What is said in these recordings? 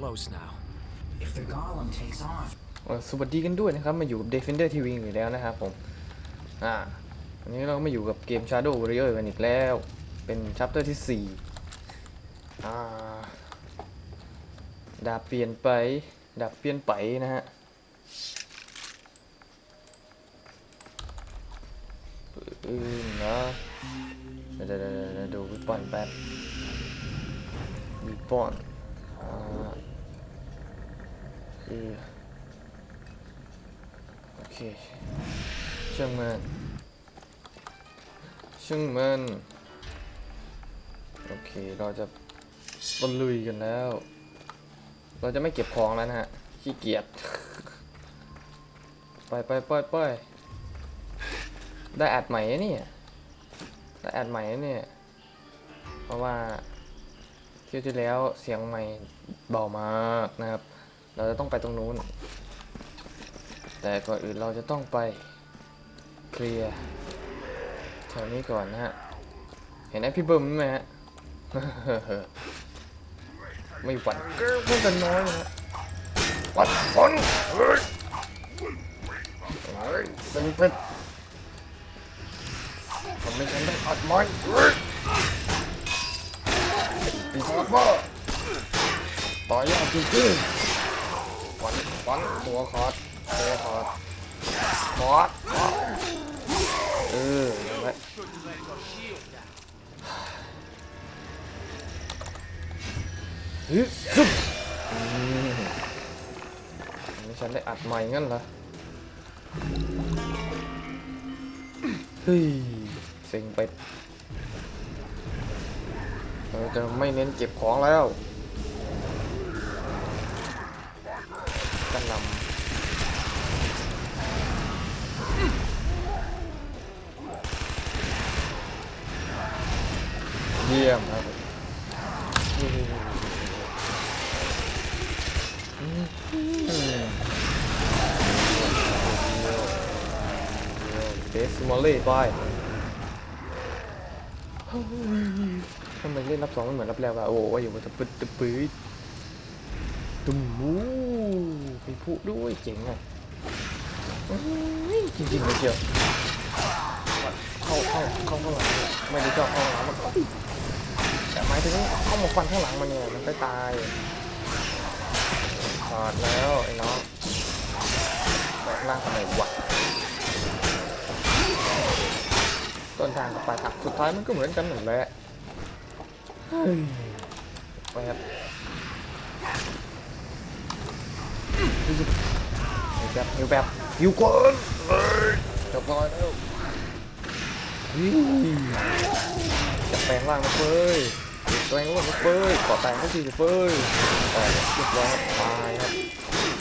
close now. If the golem takes off, เอ่อสวัสดีกันด้วยนะครับ มาอยู่กับ Defender TV อีกแล้วนะครับผม อ่า วันนี้เราก็มาอยู่กับเกม Shadow Warrior กันอีกแล้ว เป็นชัปเตอร์ที่ 4 อ่า ดาบเปลี่ยนไป ดาบเปลี่ยนไปนะฮะปืนนะเดี๋ยวเดี๋ยวเดี๋ยวเดี๋ยวดูวิปปอนแป๊บวิปปอนอ่า คือโอเคช่างมันช่างมันโอเคเราจะตะลุยกันแล้ว เราจะไม่เก็บของแล้วนะฮะขี้เกียจไปไปไปไปได้อัดใหม่นะเนี่ยได้อัดใหม่นะเนี่ยเพราะว่าเที่ยวที่แล้วเสียงใหม่เบามากนะครับ เราจะต้องไปตรงนู้น แต่ก่อนอื่นเราจะต้องไปเคลียร์แถวนี้ก่อนนะฮะ เห็นไอ้พี่เบิ้มไหมฮะ ไม่หวั่นเกล้อพูดกันน้อยนะฮะหวั่นคนเฮ้ยเป็นเป็ดทำให้ฉันต้องอัดม้เฮ้ยปีศาจบ้าต่อยากจริงๆ ฟันฟันตัวขาดตัวขาดขาดเออนั่นแหละฮึบอืมนี่ฉันได้อัดใหม่งั้นเหรอ เฮ้ยเซ็งไป เราจะไม่เน้นเก็บของแล้ว กันนำเยี่ยมครับเดสมอลลี่ไปเฮ้ยทำไมเล่นรับสองมันเหมือนรับแรกอะโอ้ยอยู่บนตะปึ๊ดตะปื๊ดตุ้มมูมีผู้ด้วยเจ๋งอะอื้อจริงๆเลยเชียวเข้าเข้าเข้าเข้าหลังเนี่ยไม่ได้ชอบเข้าข้าหลังมันก็ติดแต่ หมายถึงเข้ามาฟันข้างหลังมันเนี่ยมันก็ตายขาดแล้วไอ้น้องแบกล่างทำไมวะต้นทางกับปลายทางสุดท้ายมันก็เหมือนกันหมดแหละเฮ้ยไปครับหิวแบบหิวแบบหิวก่อนเลยจบก่อนแล้วฮิจะแปลงร่างนะเฟ้ย แปลงร่างนะเฟ้ยก่อแตงก็ทีเฟ้ยแต่เรียบร้อยตายครับ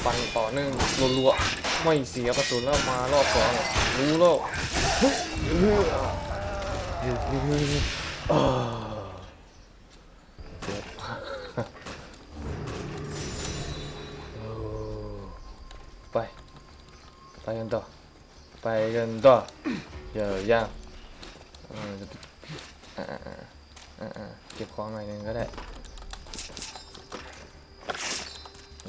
ฟันต่อเนื่องรัวๆไม่เสียกระสุนแล้วมารอบสองรู้แล้วเฮ้ยเฮ้ยเฮ้ยเฮ้ยเฮ้ยอ่าเจ็บโอ้ไป ไปกันต่อ ไปกันต่อเยอะย่างอ่า อ่าเก็บของหน่อยหนึ่งก็ได้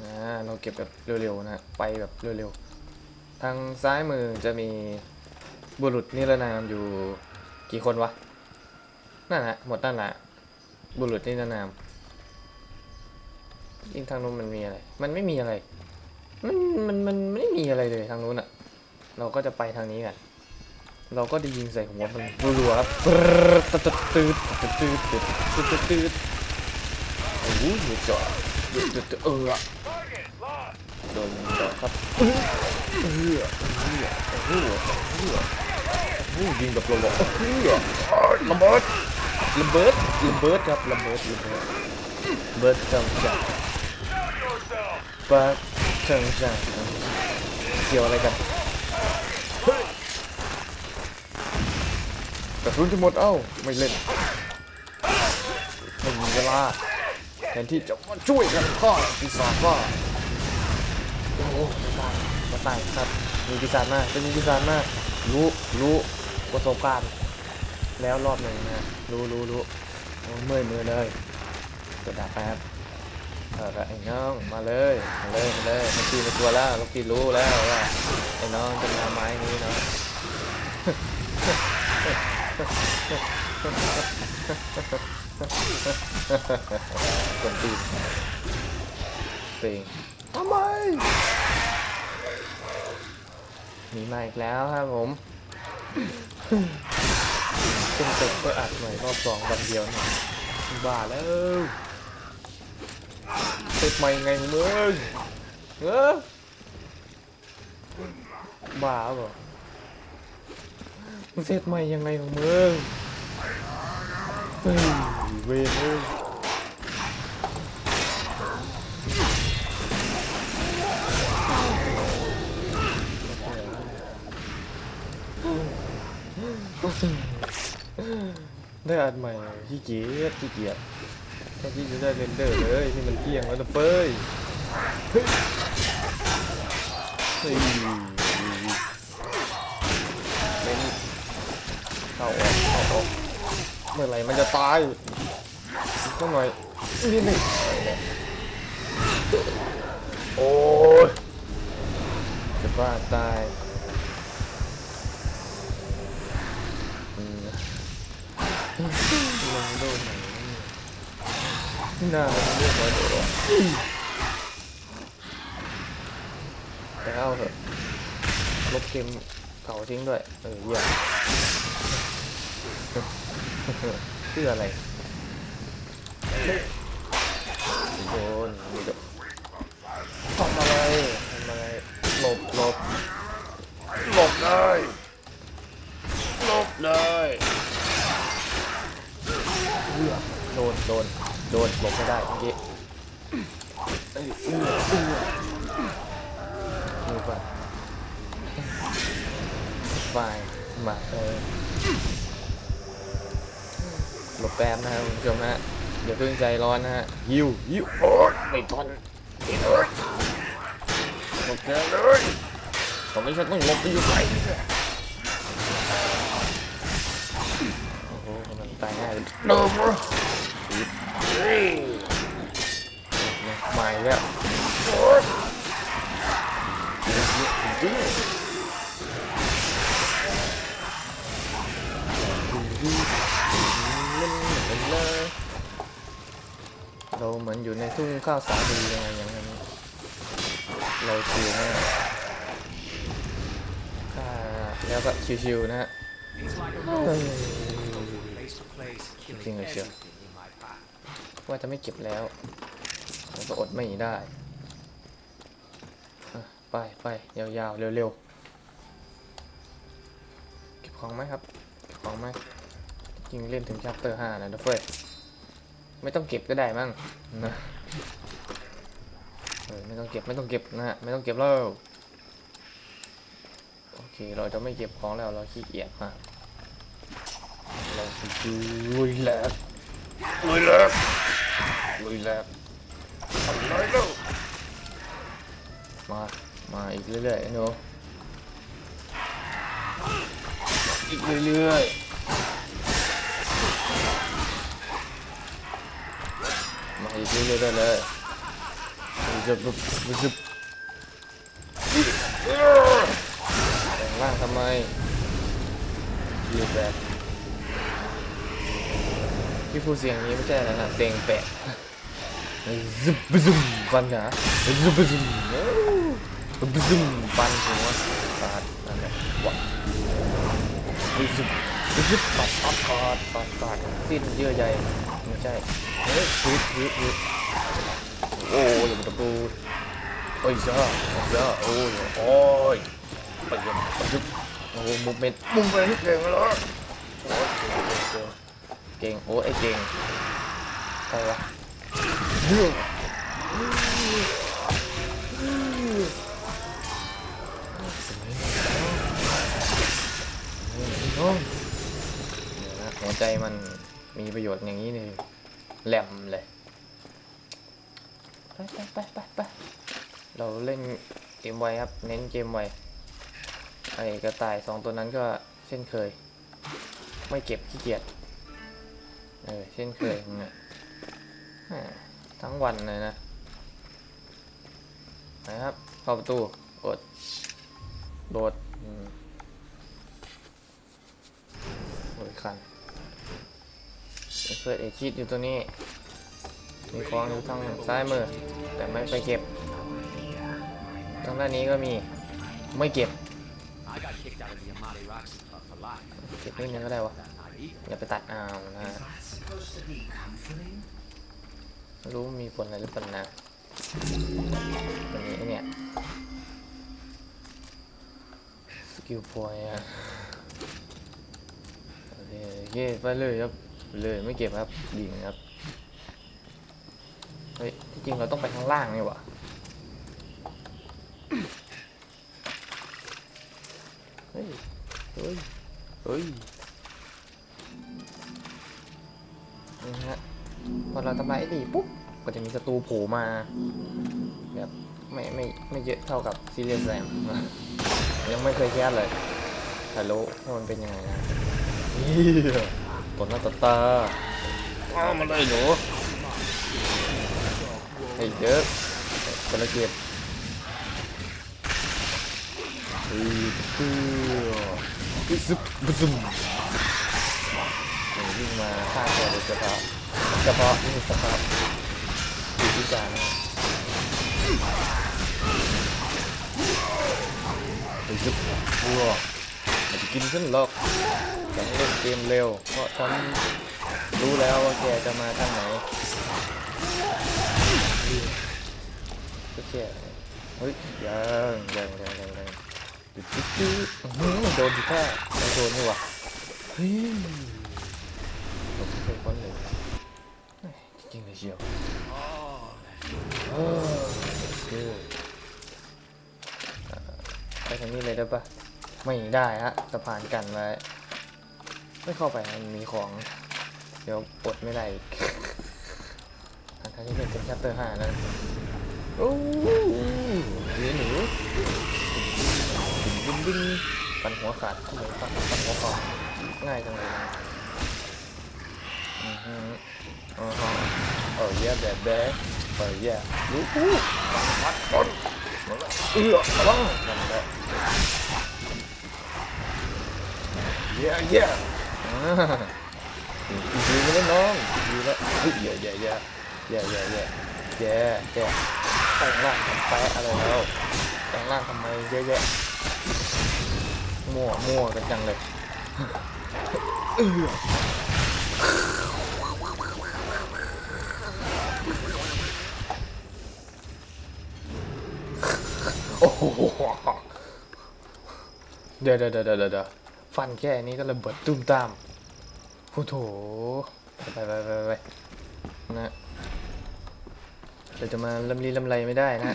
นะเราเก็บแบบเร็วๆนะไปแบบเร็วๆทางซ้ายมือจะมีบุรุษนิรนามอยู่กี่คนวะนั่นแหละหมดนั่นแหละบุรุษนิรนามยิงทางนู้นมันมีอะไร มันไม่มีอะไร มันมันมันไม่มีอะไรเลยทางนู้นอะ เราก็จะไปทางนี้กัน เราก็ได้ยิงใส่หัวมันรัวๆครับตืดตืดตืดตืดตืดตืดตืดตืดโอ้โหเจ่อเดือดเดือดเออโดนจ่อครับเออเออเออเออเออโอ้ยิงแบบรัวๆเออระเบิดระเบิดระเบิดครับระเบิดระเบิดเบิดจังจังปะเชิงจังเกี่ยวอะไรกัน กระสุนจะหมดเอ้าไม่เล่นไม่มีเวลาแทนที่จะมาช่วยกันฆ่าปีศาจว่าโอ้โหมาตายมาตายครับมีปีศาจมาเป็นมีปีศาจมารู้รู้ประสบการณ์แล้วรอบหนึ่งนะรู้รู้รู้โอ้เมื่อยมือเลยกดดาบไปครับเอาละไอ้น้องมาเลยมาเลยมาเลยมันตีในตัวแล้วลูกพี่รู้แล้วว่าไอ้น้องจะมาไม้นี้เนาะ คนตีนเป่งทำไมมีมาอีกแล้วครับผมซึ่งตึกก็อัดใหม่รอบสองวันเดียวนะบ้าแล้วเสร็จใหม่ไงมึงเออบ้าเปล่า มึงเสร็จใหม่ยังไงของมึงเฮ้ยเวรเอ้ยได้อัดใหม่ขี้เกียจขี้เกียจแค่ที่จะได้เรนเดอร์เลยนี่มันเที่ยงแล้วนะเฟ้ยเฮ้ยเฮ้ยเป็นเข้าออกเข้าออก เมื่อไรมันจะตายเมื่อไหร่นี่นี่โอ้ยจะบ้าตายอืมลงโดนไหนนี่น่าจะเรียกว่าโดนแต่เอาเถอะลบเกมเก่าทิ้งด้วย เออเยี่ยม เพื่ออะไรโดนนี่ก็ทำอะไรทำอะไรหลบหลบหลบเลยหลบเลยเอื้อโดนโดนโดนหลบไม่ได้เมื่อกี้เอ้ยเอื้อเอื้อมือไปไปมาเออ หลบแป๊บนะครับคุณผู้ชมฮะอย่าเพิ่งใจร้อนนะฮะยิวยิวโอ๊ยไม่ทนไม่ทนหลบแกเลยตอนนี้ฉันต้องหลบไปอยู่ไหนเนี่ยโอ้โหมันตายง่ายเลยโดนมั้ยมาอีกแล้วโอ๊ยจริง เราเหมือนอยู่ในทุ่งข้าวสาลียังไงอย่างนั้นเราชิวมากอ่แล้วก็ชิวๆนะฮะ It's like a เฮ้ road ย from place to place, killing Thing is, yeah. everything in my path. ว่าจะไม่เก็บแล้วผมก็อดไม่ได้ไปไปยาวๆเร็วๆเก็บของไหมครับเก็บของไหมจริงเล่นถึงชัปเตอร์ห้านะเดฟเฟย ไม่ต้องเก็บก็ได้มั้งนะไม่ต้องเก็บไม่ต้องเก็บนะฮะไม่ต้องเก็บแล้วโอเค เราจะไม่เก็บของแล้วเราขี้เกียจมากเราจะลุยแหลกลุยแหลกลุยแหลกทำไรแล้วมามาอีกเรื่อยๆไอ้หนูอีกเรื่อยๆ มาอีกเรื่อยๆได้เลยจะบุบบุบแต่งร่างทำไมยืดแบบที่พูดเสียงนี้ไม่ใช่อะไรนะเสียงแปะซึบซึมฟันขาซึบซึมซึมฟันหัวปาดนั่นแหละวะซึบซึบปัดปัดปัดปัดสิ้นเยื่อใย ใช่เฮ้ยฮึดฮึดฮึดโอ้ยมันตะปูโอ้ยจ้าจ้าโอ้ยโอ้ยไปยังไปยุบโอ้มุมเม็ดมุมเม็ดเก่งแล้วโอ้ยเก่งโอ้ยไอ้เก่งใครวะเฮ้ยน้องเนี่ยนะหัวใจมันมีประโยชน์อย่างนี้นี่ แหลมเลย ไปไปไปไปไปเราเล่นเกมไวครับ เน้นเกมไว ไอ้กระต่ายสองตัวนั้นก็เช่นเคย ไม่เก็บขี้เกียจ เออ เช่นเคยมึงอะแหม่ทั้งวันเลยนะนะครับ เข้าประตูกดโดดโอ้ยคัน เฟิร์สเอคิดอยู่ตัวนี้ มีของอยู่ทางซ้ายมือ แต่ไม่ไปเก็บ ทางด้านนี้ก็มีไม่เก็บ เก็บนิดนึงก็ได้วะอย่าไปตัดเอานะรู้มีผลอะไรหรือเปล่านะตัวนี้เนี่ยสกิลพอยอะเคโอเคไปเลยครับ เลยไม่เก็บครับดิ่งครับเฮ้ยที่จริงเราต้องไปข้างล่างนี่หวะเฮ้ยเฮ้ยเฮ้ยนี่ฮะพอเราทำลายไอ้ดีปุ๊บก็จะมีศัตรูโผล่มาแบบไม่ไม่ไม่เยอะเท่ากับซีเรียสแซมยังไม่เคยแคสเลยแต่รู้ว่ามันเป็นยังไงนะเฮีย ตัวหน้าตาตาอ้าวมาเลยหนูให้เยอะกระเก็บเฮ้ยเพื่อซึบบซุมวิ่งมาฆ่าตัวโดยเฉพาะเฉพาะนี่สภาพอยู่ที่กานะไปยึดวัวมันจะกินฉันหรอก ฉันเล่นเกมเร็ว เพราะฉันรู้แล้วว่าแกจะมาทางไหนก็แค่เฮ้ยยังยังยังยังยังจุดจุดจุดอื้อหือมันโดนที่ท่าโดนนี่หว่าเฮ้ยผมไม่เคยพ้นเลยจริงเลยเชียวเออคือไปทางนี้เลยได้ปะไม่ได้ฮะสะพานกันไว้ ไม่เข้าไปมันมีของ เดี๋ยวปลดไม่ได้อีกอันที่เป็นเป็นแชปเตอร์ห้านั้นโอ้ยเหนูดึงดึงดึงปันหัวขาดทำไมปันปันหัวคอง่ายจังเลยนะอือฮึอือฮะ Oh yeah, that bad. Oh yeah. รู้อู้พัดบอลเอือบังนั่นแหละ Yeah yeah อ่า ดีกันแล้วน้องดีแล้วเฮ้ย yeah yeah yeah yeah yeah yeah yeah yeah แต่งร่างทำแปะอะไรแล้วแต่งร่างทำไมเยอะแยะมั่วมั่วกันจังเลยเด้อโอ้โหเดี๋ยวเดี๋ยวเดี๋ยวเดี๋ยวเดี๋ยวฟันแค่นี้ก็ระเบิดตุ้มตาม โอ้โถไปไปไปไปนะเราจะมาลำลีลำไรไม่ได้นะ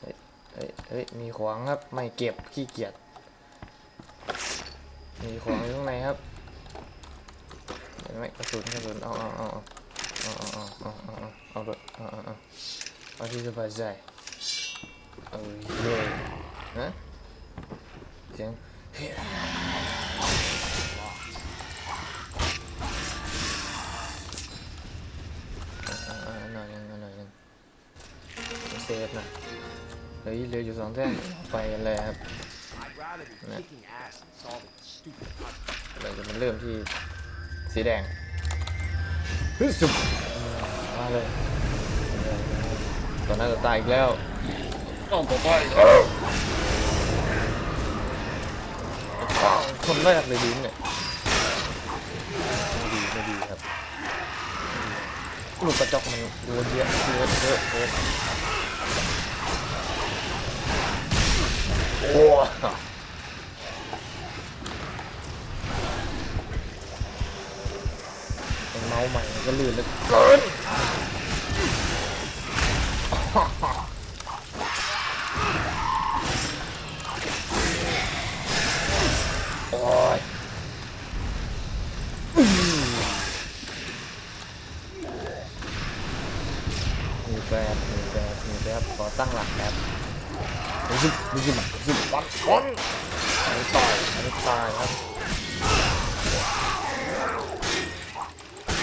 เฮ้ยเฮ้ยเฮ้ยมีของครับ ไม่เก็บขี้เกียจ มีของอยู่ข้างในครับเห็นไหมกระสุนกระสุนเอาเอาเอาเอาเอาเอาเอาเอาเอาเอาเอาเอาเอาเอาที่สบายใจเออเย่นะเสียง เซฟนะเฮ้ยเหลืออยู่สองแท่งไปกันเลยครับ I'd rather be kicking ass and solving a stupid puzzle. เราจะมาเริ่มที่สีแดงเฮ้ยสุดมาเลยตอนนั้นจะตายอีกแล้วต้องต่อไปคนแรกเลยดินเนี่ยไม่ดีไม่ดีครับลูกกระจกมันโดนเยอะเยอะเยอะเยอะ Wow. Cái máu mày nó lùi lực lớn กปันปันอันนี้ตายอันนี้ตายครับ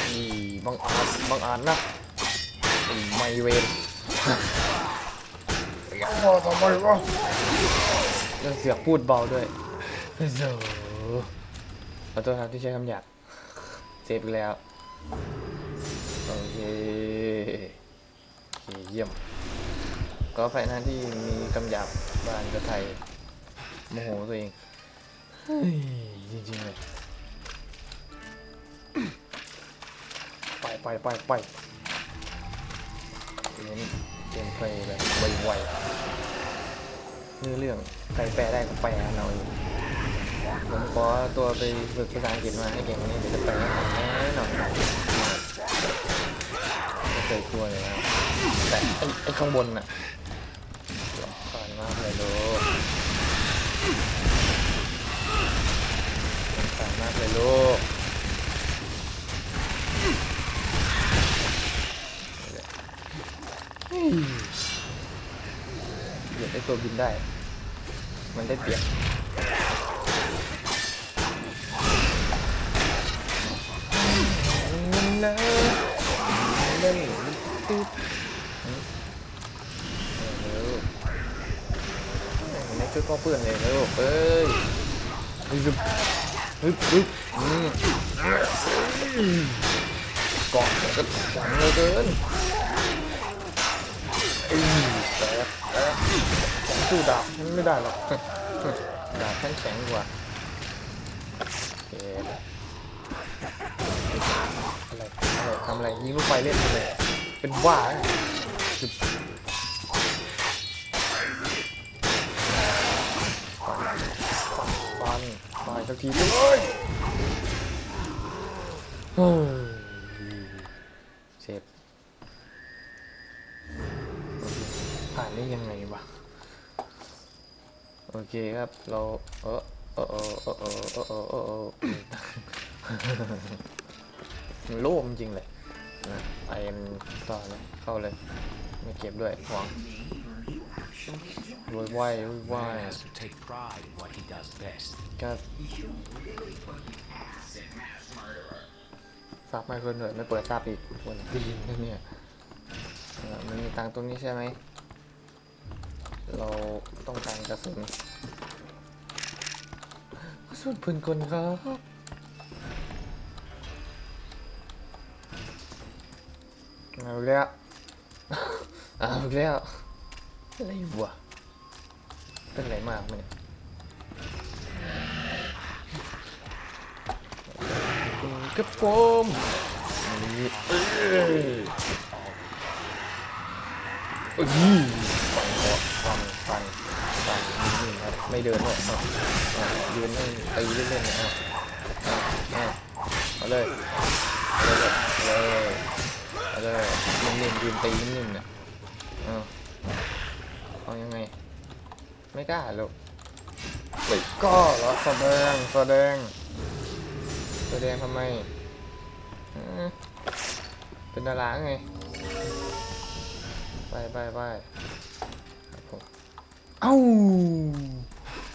อีบังอาจบังอาจนะไอ้ไม่เวนยังพอทำไมวะยังเสือกพูดเบาด้วยเจ้าขอโทษครับที่ใช้คำหยาบเซฟอีกแล้ว โอเคโอเคเยี่ยม ก็ภายหน้าที่มีคำหยาบบ้านกระไทย โมโหตัวเองเฮ้ยจริงๆเลยไปไปไปไปเน้นเกมเพลย์แบบไวๆเนื้อเรื่องใครแปลได้ก็แปลเอาเองผมขอตัวไปฝึกภาษาอังกฤษมาให้เก่งนี้เดี๋ยวจะแปลให้ผมแน่นอนไม่เคยกลัวเลยนะแต่ไอ้ไอ้ข้างบนน่ะรำคาญมากเลยลูก รำคามากเลยลูกเหยียบไอ้ตัวบินได้ มันได้เปรียบนั่นนะเล่นตึ๊ดเร็วไม่ ช่วยพ่อเพื่อนเลยเร็วเอ้ยฮึบฮึบฮึบอืมเกาะก็แข็งเลยเกินอืมแต่แต่ผมสู้ดาบมันไม่ได้หรอกดาบฉันแข็งกว่าโอเคอะไรอะไรทำอะไรยิงลูกไฟเล่นทำไมเป็นบ้าจุด อยสักทีเลยเซฟผ่านได้ยังไงวะ โอเคครับ เรา เออเออเออเอ้โอ้อ้อ้อ้โล่งจริงเลยนะไปต่อเลย เข้าเลย ไม่เก็บด้วยหวัง รวยไหวรวยไหว Man has to take pride in what he does best. ก็ซับไม่เพิ่นเลยไม่เปิดซับอีกคนดีนะเนี่ยเออมันมีตังค์ตรงนี้ใช่ไหม เราต้องการกระสุนกระสุนปืนกลครับ เอาอีกแล้ว เอาอีกแล้วอะไรวะ เป็นไรมากมั้ยเนี่ยกระโปรงนี่เอ้ยเอ้ยฟันคอฟันฟันฟันนี่ครับไม่เดินหรอกอะอะยืนให้ตีเล่นๆนะอะอะเอาเลยเอาเลยเอาเลยนิ่งๆยืนตีนิ่งๆเนี่ยอะเอายังไง ไม่กล้าหรอกไม่กล้าเหรอแสดงแสดงแสดงทำไมอืมเป็นดาราไงไปไปไปครับผมเอ้า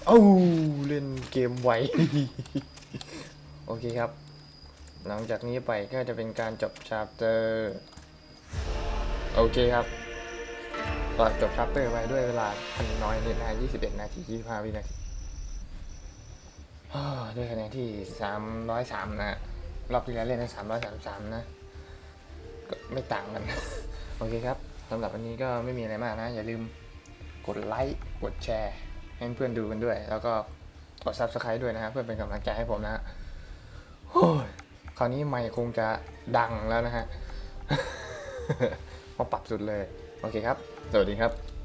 เอ้าเล่นเกมไวโอเคครับ หลังจากนี้ไปก็จะเป็นการจบชาร์เตอร์ โอเคครับ ก็จบชาร์เตอร์ไปด้วยเวลาพันน้อยนิดนะ21 นาที 25 วินาทีอ้าวด้วยคะแนนที่ 303 นะรอบที่แล้วเล่นได้333 นะ ก็ไม่ต่างกัน โอเคครับสำหรับวันนี้ก็ไม่มีอะไรมากนะ อย่าลืมกดไลค์กดแชร์ ให้เพื่อนดูกันด้วย แล้วก็กด subscribe ด้วยนะฮะเพื่อเป็นกำลังใจให้ผมนะฮะโอ้ยคราวนี้ไม่คงจะดังแล้วนะฮะมาปรับสุดเลย โอเคครับ สวัสดีครับ